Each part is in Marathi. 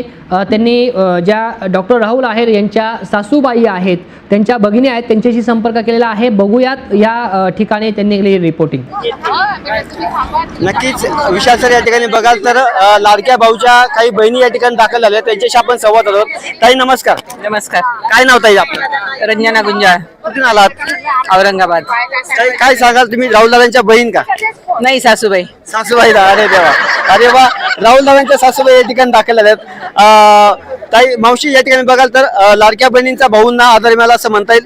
त्यांनी ज्या डॉक्टर राहुल आहेर यांच्या सासूबाई आहेत त्यांच्या भगिनी आहेत त्यांच्याशी संपर्क केलेला आहे. बघूयात या ठिकाणी त्यांनी केलेली रिपोर्टिंग नक्कीच विशाल सर या ठिकाणी बघाल तर लाडक्या भाऊच्या काही बहिणी या ठिकाणी दाखल झाल्या त्यांच्याशी आपण संवाद आहोत. ताई नमस्कार. नमस्कार. काय नाव ताई आपलं? रंजना गुंजाळ. कुठून आलात? औरंगाबाद. काय सांगाल तुम्ही? राहुल दादांच्या बहीण का? नाही सासूबाई. सासूबाई अरे देवा. अरे वा राहुल दादांच्या सासूबाई या ठिकाणी दाखल झाल्यात ताई मावशी या ठिकाणी बघाल तर अ, लाडक्या बहिणींचा भाऊंना आधार मिळाला असं म्हणता येईल?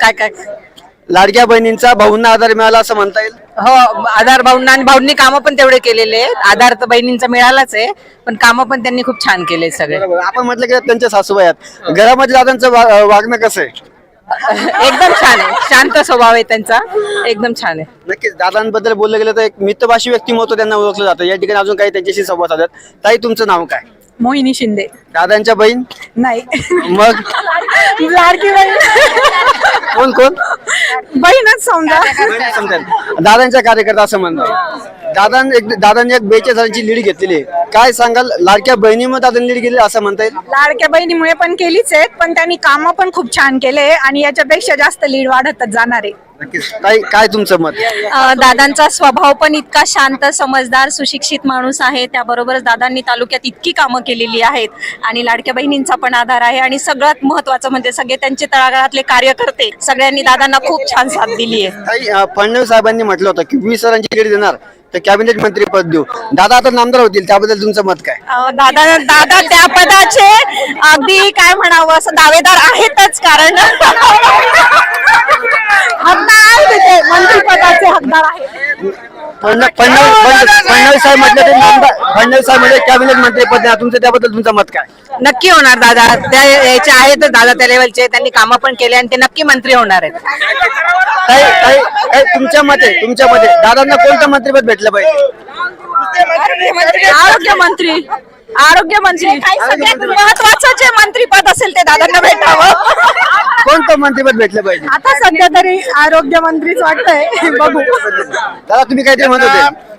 काय काय? लाडक्या बहिणींचा भाऊंना आधार मिळाला असं म्हणता येईल? हो आधार भाऊंना आणि भाऊंनी कामं पण तेवढे केलेले आहेत. आधार तर बहिणींचा मिळालाच आहे पण कामं पण त्यांनी खूप छान केले सगळे. बरोबर. आपण म्हटलं की त्यांच्या सासूबाई आहेत. घरामध्ये दादांचं वा- वागणं कसं आहे? एकदम छान आहे. शांत स्वभाव आहे त्यांचा. एकदम छान आहे. नक्कीच दादांबद्दल बोललं गेलं तर एक मितभाषी व्यक्तिमत्व त्यांना ओळखलं जातं. या ठिकाणी अजून काही त्यांच्याशी संवाद साधत. ताई तुमचं नाव काय? मोहिनी शिंदे. दादांच्या बहीण? नाही. मग? लाडकी बहीण. कोण कोण? बहीणच समजा. समजेल दादांच्या कार्यकर्ता असं म्हणतात दादा एक दादांनी एक बेचाळीस हजारांची लीड घेतलेली आहे. काय सांगाल? लाडक्या बहिणीमध्ये दादांनी लीड घेतली असं म्हणता येईल? लाडक्या बहिणीमुळे पण केलीच आहेत पण त्यांनी कामं पण खूप छान केले आणि याच्यापेक्षा जास्त लीड वाढतच जाणार आहे. नक्कीच. ताई काय तुमचं मत? अ, दादांचा स्वभाव पण इतका शांत समजदार सुशिक्षित माणूस आहे. त्याबरोबरच दादांनी तालुक्यात इतकी कामं केलेली आहेत आणि लाडक्या बहिणींचा पण आधार आहे आणि सगळ्यात महत्वाचं म्हणजे सगळे त्यांचे तळागाळातले कार्यकर्ते सगळ्यांनी दादांना खूप छान साथ दिली आहे. अं, फडणवीस साहेबांनी म्हटलं होतं की वीस लीड देणार. तर कॅबिनेट मंत्री पद देऊ. दादा आता नामदार होतील त्याबद्दल तुमचं मत काय? अ, दादा दादा त्या पदाचे अगदी काय म्हणावं असं दावेदार आहेतच कारण. हकदार आहे ते मंत्रिपदाचे हकदार आहे फडणवीस फडणवीस साहेब म्हटलं ते नामदार फडणवीस साहेब कॅबिनेट मंत्री पद देणार तुमचं त्याबद्दल तुमचं मत काय? नक्की होणार दादा. त्या याचे आहेत दादा त्या लेवलचे त्यांनी कामं पण केले आणि ते नक्की मंत्री होणार आहेत. तुमच्या मते तुमच्या मते. दादांना कोणतं मंत्रिपद भेटलं पाहिजे? आरोग्य मंत्री. आरोग्य मंत्री सगळ्यात महत्वाचं जे मंत्रीपद असेल ते दादांना भेटावं. कोणतं मंत्रिपद भेटलं पाहिजे? आता सध्या तरी आरोग्य मंत्रीच वाटतंय. बघू. दादा तुम्ही काहीतरी म्हणत होते.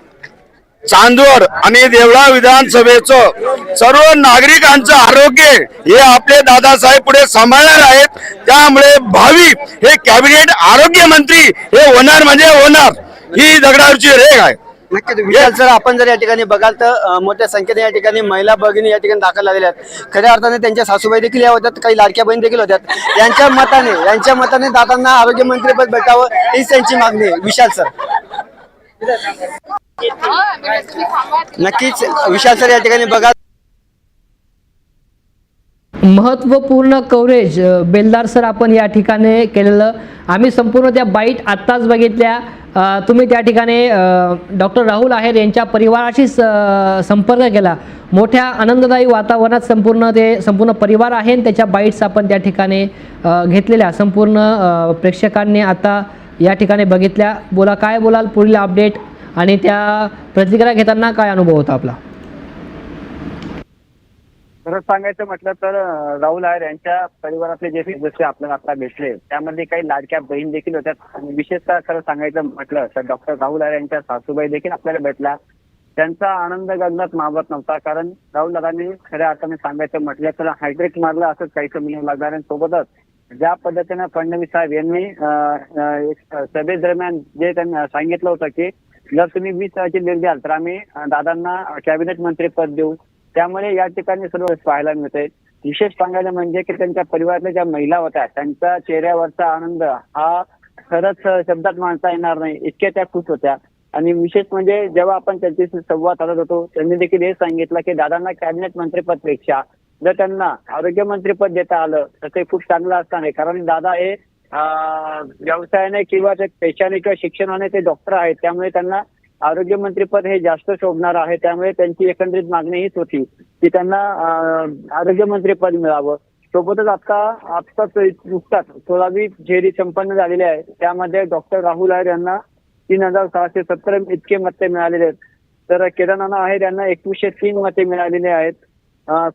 चांदोड आणि देवळा विधानसभेचं सर्व नागरिकांचं आरोग्य हे आपले दादासाहेब पुढे सांभाळणार आहेत. त्यामुळे भावी हे कॅबिनेट आरोग्य मंत्री हे होणार म्हणजे होणार. ही दगडावरची रेग आहे. नक्कीच. विशाल सर आपण जर या ठिकाणी बघाल तर मोठ्या संख्येने या ठिकाणी महिला भगिनी या ठिकाणी दाखल झालेल्या आहेत. खऱ्या अर्थाने त्यांच्या सासूबाई देखील या होत्यात काही लाडक्या बहीण देखील होत्यात. यांच्या मताने यांच्या मताने दादांना आरोग्य मंत्रीपद भेटावं हीच त्यांची मागणी आहे. विशाल सर. नक्कीच विशाल सर या ठिकाणी बघाल महत्त्वपूर्ण कव्हरेज बेलदार सर आपण या ठिकाणी केलेलं. आम्ही संपूर्ण त्या बाईट आत्ताच बघितल्या. तुम्ही त्या ठिकाणी डॉक्टर राहुल आहेर यांच्या परिवाराशी स- संपर्क केला. मोठ्या आनंददायी वातावरणात संपूर्ण ते संपूर्ण परिवार आहे आणि त्याच्या बाईट्स आपण त्या ठिकाणी घेतलेल्या. संपूर्ण प्रेक्षकांनी आता या ठिकाणी बघितल्या. बोला काय बोलाल? पुढील अपडेट आणि त्या प्रतिक्रिया घेताना काय अनुभव होता आपला? खरं सांगायचं म्हटलं तर राहुल आहेर यांच्या परिवारातले जे सदस्य आपल्याला आता भेटले त्यामध्ये काही लाडक्या बहीण देखील होत्या. विशेषतः खरं सांगायचं म्हटलं तर डॉक्टर राहुल आहेर यांच्या सासूबाई देखील आपल्याला भेटल्या. त्यांचा आनंद गगनात मावत नव्हता. कारण राहुल दादांनी खऱ्या अर्थाने सांगायचं म्हटलं तर हायड्रेट मारलं असंच काहीच मिळू लागणार आणि सोबतच ज्या पद्धतीनं फडणवीस साहेब यांनी सभेदरम्यान जे त्यांनी सांगितलं होतं की जर तुम्ही वीस हजाराची लीड द्याल तर आम्ही दादांना कॅबिनेट मंत्री पद देऊ. त्यामुळे या ठिकाणी सर्व पाहायला मिळते विशेष सांगायला म्हणजे की त्यांच्या परिवारातल्या ज्या महिला होत्या त्यांच्या चेहऱ्यावरचा आनंद हा खरंच शब्दात माणसा येणार नाही. इतक्या त्या खुश होत्या. आणि विशेष म्हणजे जेव्हा आपण त्यांच्याशी संवाद साधत होतो त्यांनी देखील हे सांगितलं की दादांना कॅबिनेट मंत्रीपदपेक्षा जर त्यांना आरोग्य मंत्रीपद देता आलं तर ते खूप चांगलं असणार आहे. कारण दादा हे व्यवसायाने किंवा ते पेशाने किंवा शिक्षणाने ते डॉक्टर आहेत त्यामुळे त्यांना आरोग्यमंत्रीपद हे जास्त शोभणार आहे त्यामुळे त्यांची एकंदरीत मागणी हीच होती की त्यांना आरोग्यमंत्रीपद मिळावं. सोबतच आता आत्ताच नुकताच सोळावी फेरी संपन्न झालेली आहे. त्यामध्ये डॉक्टर राहुल आहेर यांना तीन हजार सहाशे सत्तर इतके मते मिळालेले आहेत. तर केदारनाना आहेर यांना एकवीसशे तीन मते मिळालेले आहेत.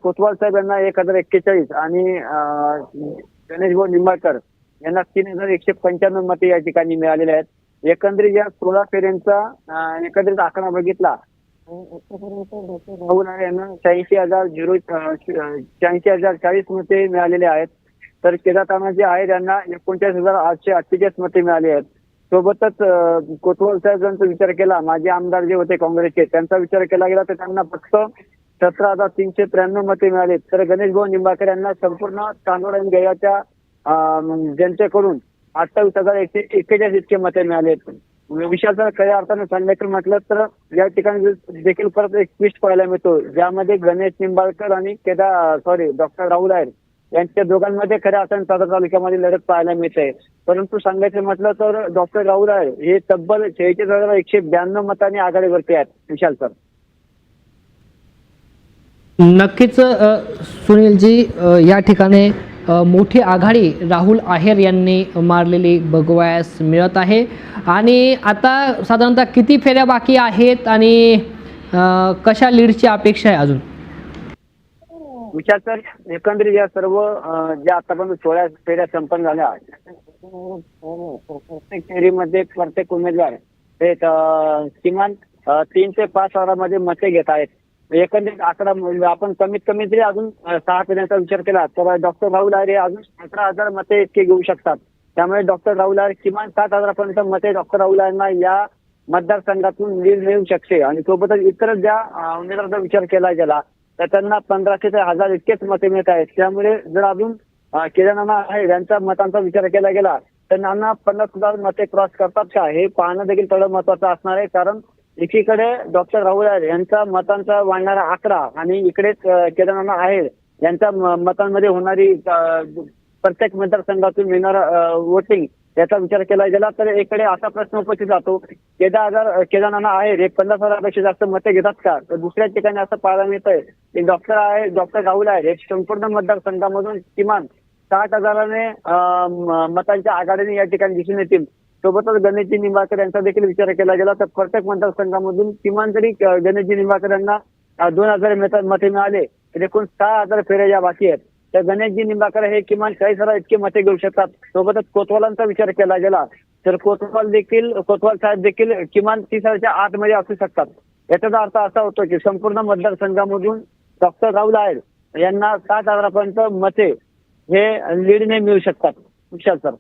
कोतवाल साहेब यांना एक हजार एक्केचाळीस आणि गणेश भाऊ निंबाळकर यांना तीन हजार एकशे पंच्याण्णव मते या ठिकाणी मिळालेले आहेत. एकंदरीत या सोळा फेऱ्यांचा एकंदरीत आकडा बघितला. राहुल यांना शहाऐंशी हजार झिरो शहाऐंशी हजार चाळीस मते मिळालेले आहेत. तर केदारताना जे आहे त्यांना एकोणचाळीस हजार आठशे अठ्ठेचाळीस मते मिळाली आहेत. सोबतच कोतवाल साहेबांचा विचार केला. माजी आमदार जे होते काँग्रेसचे त्यांचा विचार केला गेला तर त्यांना फक्त सतरा हजार तीनशे त्र्याण्णव मते मिळाले तर गणेश भाऊ निंबाळकर यांना संपूर्ण तांदूळ आणि गयाच्या जनतेकडून अठ्ठावीस हजार एकशे एक्केचाळीस इतके मते मिळाले म्हणजे विशाल खऱ्या अर्थाने सांगायचं म्हटलं तर या ठिकाणी देखील परत एक ट्विस्ट पाहायला मिळतो. ज्यामध्ये गणेश निंबाळकर आणि केदार सॉरी डॉक्टर राहुल आहेत. यांच्या दोघांमध्ये खऱ्या अर्थाने सदर तालुक्यामध्ये लढत पाहायला मिळते. परंतु सांगायचं म्हटलं तर डॉक्टर राहुल आहे हे तब्बल शेहेचाळीस हजार एकशे ब्याण्णव मतांनी आघाडीवरती आहेत विशाल सर नक्कीच सुनील सुनीलजी या ठिकाणी मोठी आघाडी राहुल आहेर यांनी मारलेली बघवायस मिळत आहे. आणि आता साधारणतः किती फेऱ्या बाकी आहेत आणि कशा लीडची अपेक्षा आहे अजून? विचार सर एकंदरीत या सर्व ज्या आतापर्यंत सोळा फेऱ्या संपन्न झाल्या प्रत्येक फेरीमध्ये प्रत्येक उमेदवार हे किमान तीन ते पाच हजारामध्ये मते घेत आहेत. एकंदरीत आकडा म्हणजे आपण कमीत कमी जरी अजून सहा पिण्याचा विचार केला तर डॉक्टर राहुल आरे अजून अठरा हजार मते इतके घेऊ शकतात. त्यामुळे डॉक्टर राहुल आरे किमान सात हजारापर्यंत मते डॉक्टर राहुल यांना या मतदारसंघातून लीड मिळू शकते. आणि सोबतच इतर ज्या उमेदवारांचा विचार केला गेला तर त्यांना पंधराशे ते हजार इतकेच मते मिळत आहेत. त्यामुळे जर अजून अं, केदारनाथ आहे यांच्या मतांचा विचार केला गेला तर त्यांना पन्नास हजार मते क्रॉस करतात का? हे पाहणं देखील थोडं महत्वाचं असणार आहे. कारण एकीकडे डॉक्टर राहुल आहे यांचा मतांचा वाढणारा आकडा आणि इकडेच केदारनाथ आहे यांच्या मतांमध्ये होणारी प्रत्येक मतदारसंघातून मिळणार वोटिंग याचा विचार केला गेला तर एकडे असा प्रश्न उपस्थित राहतो केदार हजार केदारनाथ आहे हे पन्नास हजारापेक्षा जास्त मते घेतात का? तर दुसऱ्या ठिकाणी असं पाहायला मिळतंय की डॉक्टर आहे डॉक्टर राहुल आहे हे संपूर्ण मतदारसंघामधून किमान साठ हजाराने मतांच्या आघाडीने या ठिकाणी दिसून येतील. सोबतच गणेशजी निंबाळकर यांचा देखील विचार केला गेला. तर प्रत्येक मतदारसंघामधून किमान तरी गणेशजी निंबाळकर यांना दोन हजार मते मिळाले तर एकूण सहा हजार फेऱ्या या बाकी आहेत. तर गणेशजी निंबाळकर हे किमान चाळीस हजार इतके मते घेऊ शकतात. सोबतच कोतवालांचा विचार केला गेला. तर कोतवाल देखील कोतवाल साहेब देखील किमान तीस हजारच्या आतमध्ये असू शकतात. याचा अर्थ असा होतो की संपूर्ण मतदारसंघामधून डॉक्टर राहुल आहेत यांना सात हजारापर्यंत मते हे लीडने मिळू शकतात. विशाल सर.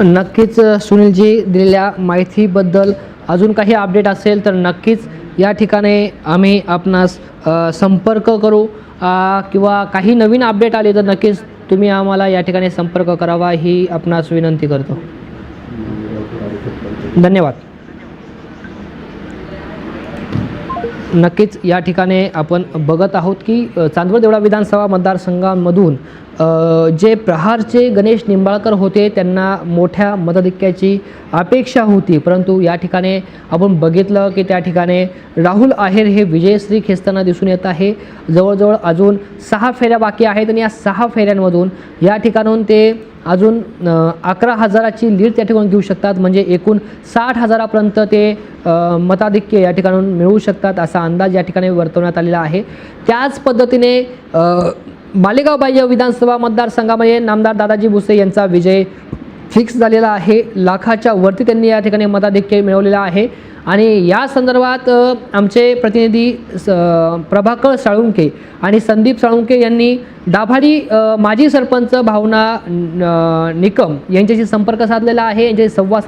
नक्कीच सुनीलजी दिलेल्या माहितीबद्दल अजून काही अपडेट असेल तर नक्कीच या ठिकाणी आम्ही आपणास संपर्क करू. किंवा काही नवीन अपडेट आले तर नक्कीच तुम्ही आम्हाला या ठिकाणी संपर्क करावा ही आपणास विनंती करतो. धन्यवाद. नक्कीच या ठिकाणी आपण बघत आहोत की चांदवड देवळा विधानसभा मतदारसंघामधून जे प्रहारचे गणेश निंबाळकर होते त्यांना मोठ्या मताधिक्याची अपेक्षा होती. परंतु या ठिकाणी आपण बघितलं की त्या ठिकाणी राहुल आहेर हे विजयश्री खेचताना दिसून येत आहे. जवळजवळ अजून सहा फेऱ्या बाकी आहेत आणि या सहा फेऱ्यांमधून या ठिकाणाहून ते अजून अकरा हजाराची लीड त्या ठिकाणी घेऊ शकतात. म्हणजे एकूण साठ हजारापर्यंत ते मताधिक्य या ठिकाणून मिळवू शकतात असा अंदाज या ठिकाणी वर्तवण्यात आलेला आहे. त्याच पद्धतीने मालेगाव बाह्य विधानसभा मतदारसंघामध्ये नामदार दादाजी भुसे यांचा विजय फिक्स झालेला आहे. लाखाच्या वरती त्यांनी या ठिकाणी मताधिक्य मिळवलेला आहे. आणि या संदर्भात आमचे प्रतिनिधी स प्रभाकर साळुंके आणि संदीप साळुंके यांनी दाभाडी माजी सरपंच भावना निकम यांच्याशी संपर्क साधलेला आहे. यांच्याशी संवाद